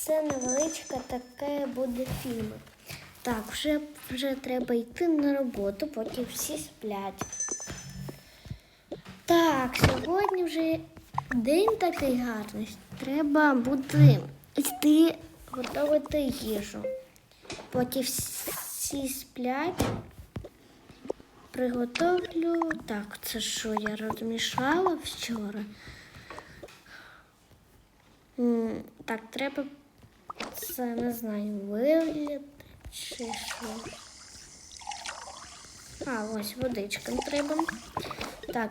це невеличке таке буде фільм. Так, вже, вже треба йти на роботу, поки всі сплять. Так, сьогодні вже день такий гарний. Треба буде йти готувати їжу. Поки всі сплять, приготовлю. Так, це що я розмішала вчора? Так, треба це не знаю, вигляд чи що. А, ось водичка треба. Так,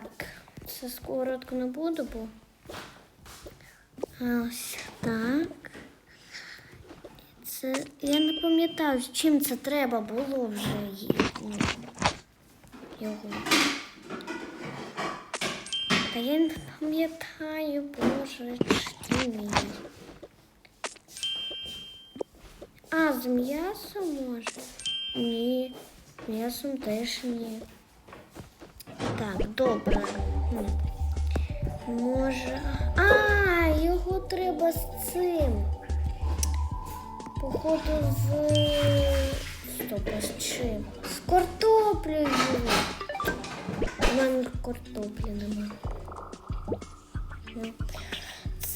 це сковородку не буду, бо. Ось так. Це я не пам'ятаю, з чим це треба було вже ну, його. Та я не пам'ятаю, боже, чи ні. А, з м'ясом може? Ні, м'ясом теж ні. Так, добре. Може. А, його треба з цим. Походу з. Стоп, з чим? З картоплею. У мене картоплі нема.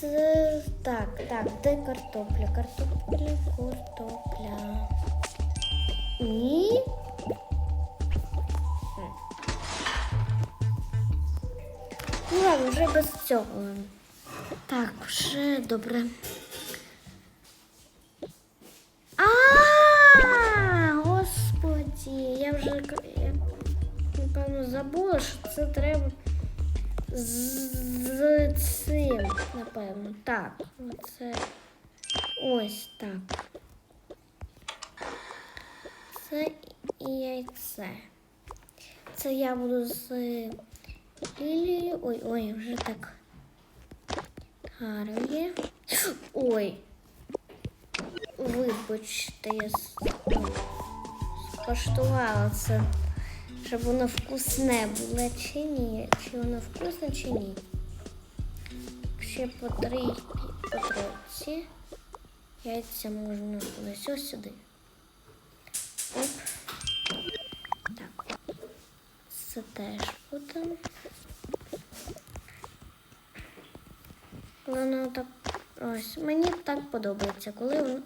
Це так, так, де картопля? Картопля, картопля. Ні. Ну ладно, вже без цього. Так, вже добре. З, цим, напевно. Так, оце ось так. Це і яйце. Це я буду з Лілією. Ой, ой, вже так. Гарно. Ой. Вибачте, я скоштувала це, щоб воно вкусне було чи ні. Чи воно вкусне, чи ні. Ще по три по тройці. Яйця можна кудись ось сюди. Оп. Так. Це теж буде. Воно так. Ось, мені так подобається, коли воно.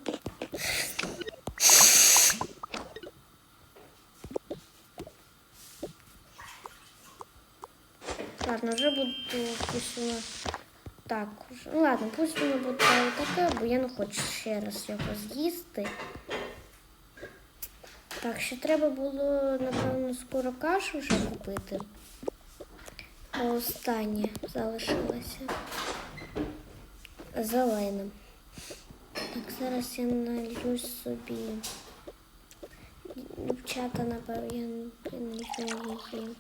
Ладно, вже буду пусть так. уже. Ну ладно, пусть воно буде таке, бо я не хочу ще раз його з'їсти. Так, ще треба було, напевно, скоро кашу вже купити. А останнє залишилося зеленим. Так, зараз я налью собі. Дівчата, напевно, я налью її.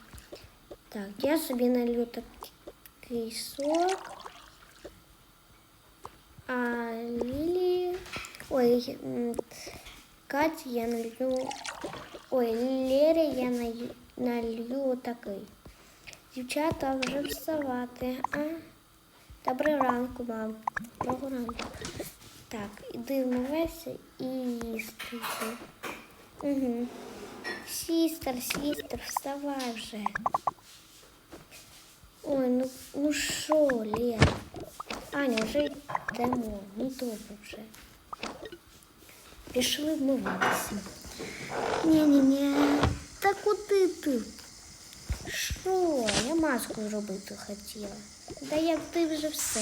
Так, я собі налью такий сок. А Лілі... Ой, м, Каті я налью... Ой, Лері я налью, налью такий. Дівчата вже вставати. А? Доброго ранку, мам. Доброго ранку. Так, іди вмивайся і їсти. йди. Угу. Сістер, сістер, вставай вже. Ой, ну ну що, Лера? Аня, вже йдемо. Ну добре вже. Пішли вмиватися. Ні-ні-ні. Та куди ти? Що? Я маску зробити хотіла. Да як ти вже все.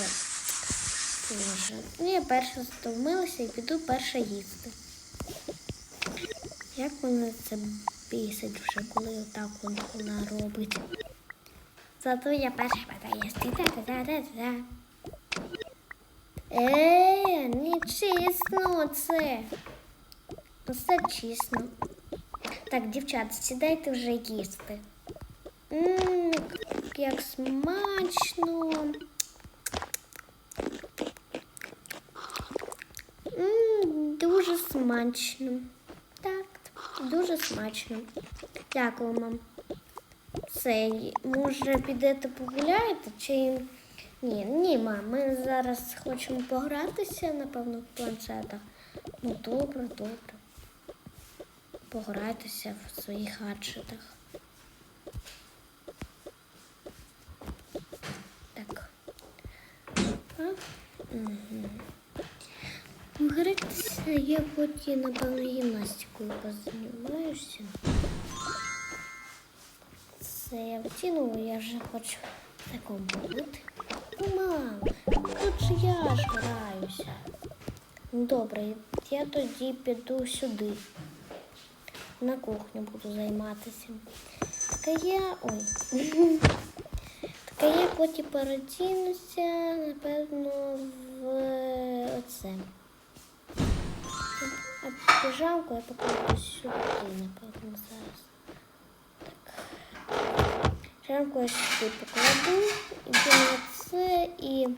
Боже. Ну, я перша стомилася і піду перша їсти. Як вона це бісить вже, коли отак вона робить. Зато я перша їсти. Та-та-та-та-та. Е, не чесно це. Все чесно. Так, дівчата, сідайте вже їсти. Ммм, як смачно. Ммм, дуже смачно. Так, дуже смачно. Дякую, мам. Це, може, підете погуляєте чи Ні, ні, мам, ми зараз хочемо погратися, напевно, в планшетах. Ну, добре, добре. Пограйтеся в своїх гаджетах. Так. А? Я потім, напевно, гімнастикою позаймаюся. Це я втянула, я вже хочу в такому бути. Ну, мам, тут же я ж граюся. Ну, добре, я тоді піду сюди. На кухню буду займатися. Так я. Ой. Так я потім передінуся, напевно, в оце. А піжамку я покладу сюди, напевно, зараз. Рамку я сюди покладу, іду на це і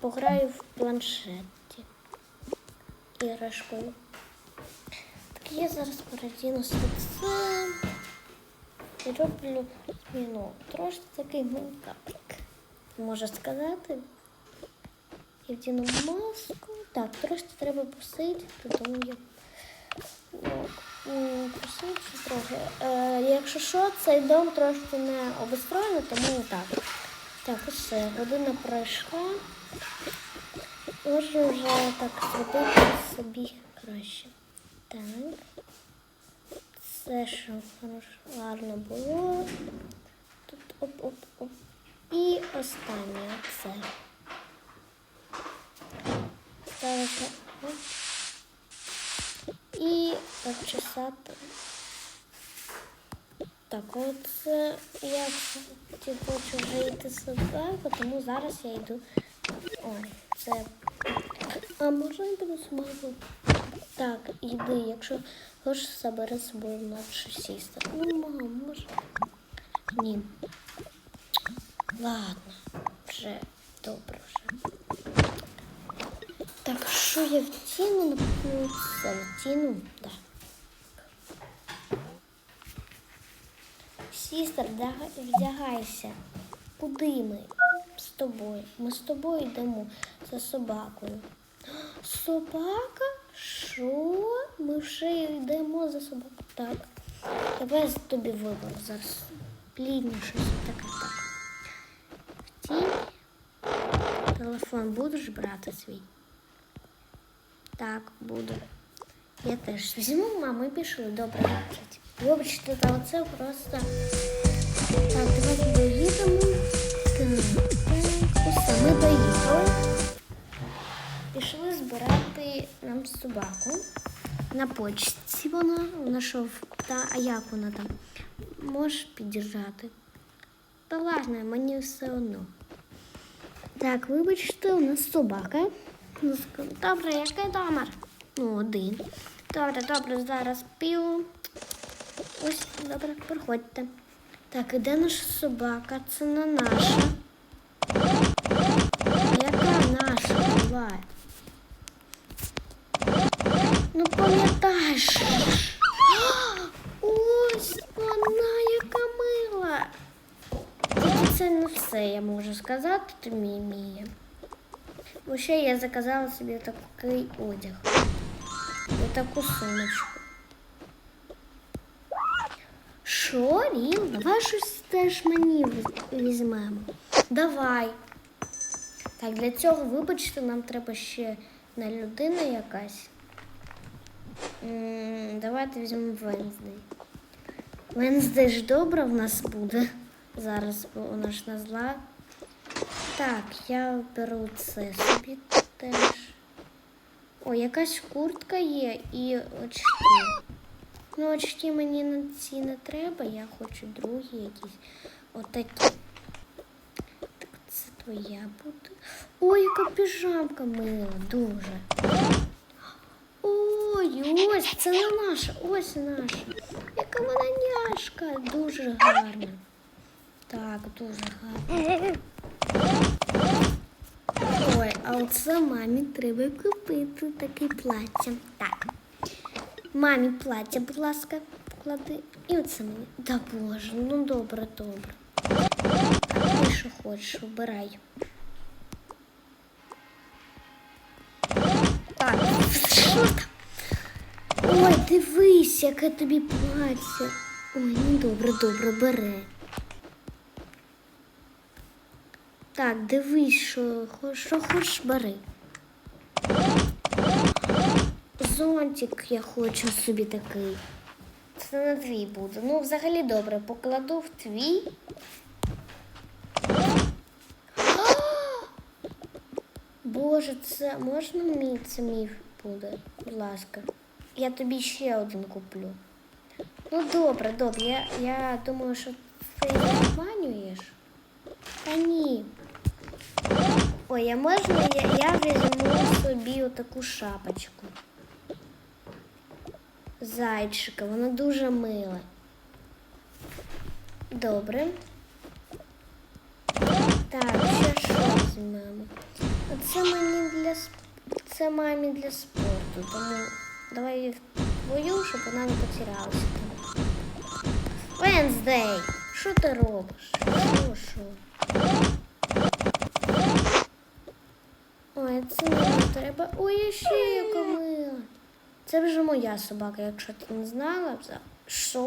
пограю в планшеті іграшкою. Так я зараз передінуся в це і роблю зміну. Трошки такий мейкапик. Можу сказати. Я вдіну маску. Так, трошки треба посидіти, тому я м, трохи. Е, якщо що, цей дом трошки не обустроєний, тому так. Так, усе, година пройшла. Можна вже так зробити собі краще. Так. Все, що гарно було. Тут оп-оп-оп. І останнє це. Ставити. оп. І обчесати. Так, от е, я хочу вже йти собаку, тому зараз я йду. Ой, це. А можна я піду собаку? Так, йди, якщо хочеш забери з собою младшу сістер. Ну, мам, може. Ні. Ладно, вже добре вже. Так, що я втіну? Напевно, це втіну, так. Сістер, вдягайся. Куди ми? З тобою. Ми з тобою йдемо за собакою. Собака? Що? Ми вже йдемо за собакою. Так. Давай я тобі виберу зараз. Плідніше щось таке так. Втінь. Телефон будеш брати свій? Так, буду. Я теж візьму, маму і пішли. Добре, бачить. Вибачте, та оце просто. Так, давайте доїдемо. Так, так, усе, ми доїхали. Пішли збирати нам собаку. На почті вона, вона що, в- та, а як вона там? Можеш підіржати? Та ладно, мені все одно. Так, вибачте, у нас собака. Добре, який номер? Ну, один. Добре, добре, зараз пів. Ось, добре, приходьте. Так, і де наша собака? Це не наша. Яка наша? Давай. Ну, пам'ятаєш. Ось вона, яка мила. Тільки це не все, я можу сказати, тобі Мія. Бо ще я заказала собі такий одяг. І таку сумочку. Що, Ріл? Давай щось теж мені візьмемо. Давай. Так, для цього, вибачте, нам треба ще на людина якась. М, Давайте візьмемо Венздей. Венздей ж добра в нас буде. Зараз вона ж на зла. Так, я беру це собі теж. О, якась куртка є і очки. Ну, очки мені на ці не треба, я хочу другі якісь. Отакі. Так, це твоя буде. Ой, яка піжамка мила, дуже. Ой, ось, це не наша, ось наша. Яка вона няшка, дуже гарна. Так, дуже гарна. А оце мамі треба купити таке плаття. Так. Мамі плаття, будь ласка, поклади. І оце мені. Да боже, ну добре, добре. Що? що хочеш, обирай. Так, що там? Ой, дивись, яке тобі плаття. Ой, ну добре, добре, бери. Так, дивись, що, що хочеш, бери. Зонтик я хочу собі такий. Це на твій буде. Ну, взагалі добре, покладу в твій. Боже, це можна мій це мій буде? Будь ласка. Я тобі ще один куплю. Ну добре, добре. Я, я думаю, що ти обманюєш. Та ні. Ой, а можна я, я візьму собі отаку шапочку. Зайчика, вона дуже мила. Добре. Так, ще що візьмемо? Це мені для це мамі для спорту, тому давай її твою, щоб вона не потерялася. Венздей, що ти робиш? Що, що? Ой, це мені треба. Ой, ще яка мила. Це вже моя собака, якщо ти не знала. Що?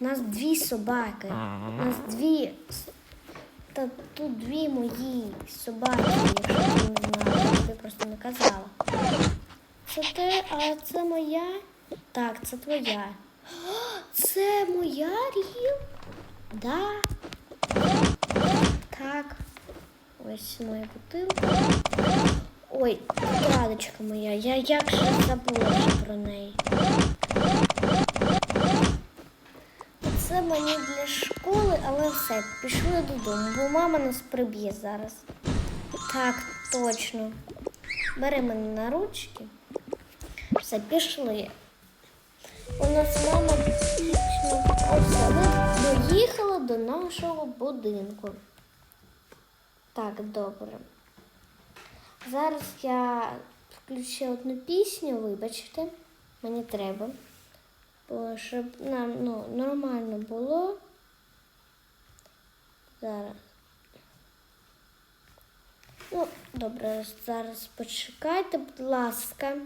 У нас дві собаки. У нас дві. Та тут дві мої собаки, якщо ти не знала, я тобі просто не казала. Це ти, а це моя? Так, це твоя. Це моя рів? Да. Так. Ось моя бутилка. Ой, радочка моя, я як же забула про неї. Це мені для школи, але все, пішли додому, бо мама нас приб'є зараз. Так, точно. Бери мене на ручки. Все, пішли. У нас мама доїхали до нашого будинку. Так, добре. Зараз я включу одну пісню, вибачте, мені треба. Бо щоб нам ну, нормально було. Зараз. Ну, добре, зараз почекайте, будь ласка.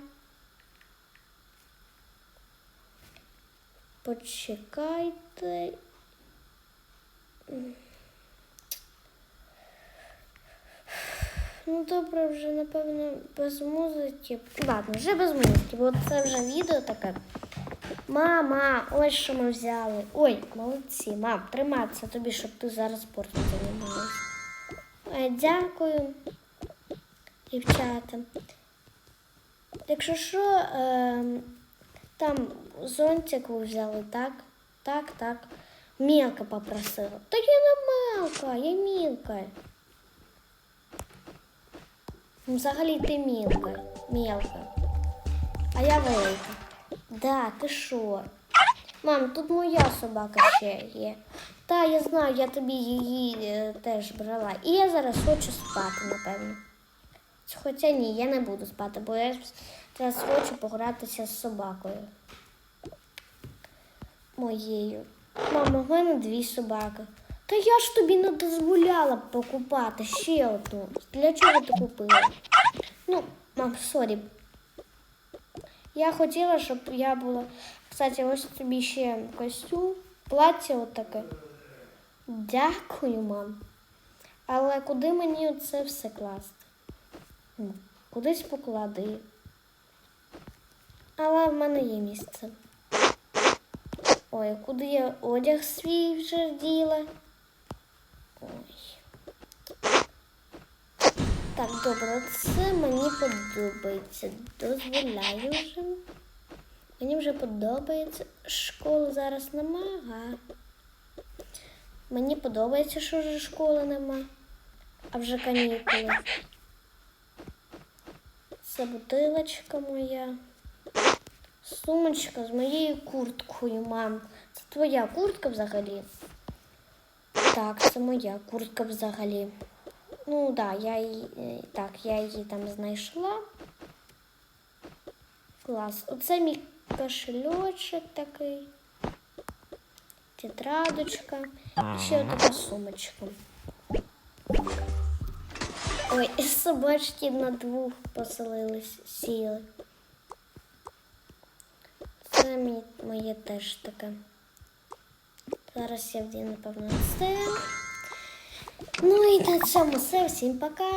Почекайте. Ну, добре, вже, напевно, без музики. Ладно, вже без музики, бо це вже відео таке. Мама, ось що ми взяли. Ой, молодці, мам, триматися тобі, щоб ти зараз спортом займалася. Е, Дякую, дівчата. Якщо що, е, там зонтик ви взяли, так? Так, так. Мілка попросила. Та я не мелка, я мілка. Ну, Взагалі ти мілка, мілка. А я велика. Да, ти що? Мам, тут моя собака ще є. Та, я знаю, я тобі її е, теж брала. І я зараз хочу спати, напевно. Хоча ні, я не буду спати, бо я зараз хочу погратися з собакою. Моєю. Мама, в мене дві собаки. Та я ж тобі не дозволяла покупати ще одну. Для чого ти купила? Ну, мам, сорі. Я хотіла, щоб я була. Кстати, ось тобі ще костюм, плаття отаке. Дякую, мам. Але куди мені це все класти? Кудись поклади. Але в мене є місце. Ой, куди я одяг свій вже діла? Ой. Так, добре, це мені подобається. Дозволяю вже. Мені вже подобається. Школи зараз нема, ага. Мені подобається, що вже школи нема, а вже канікули. Це бутилочка моя. Сумочка з моєю курткою, мам. Це твоя куртка взагалі? Так, це моя куртка взагалі. Ну да, я її е, так, я її там знайшла. Клас. Оце мій кошельочок такий. тетрадочка і ще така сумочка. Ой, собачки на двох поселились, сіли. Це моє теж таке. Зараз я вдію, напевно, все. Ну і на цьому все. Всім пока!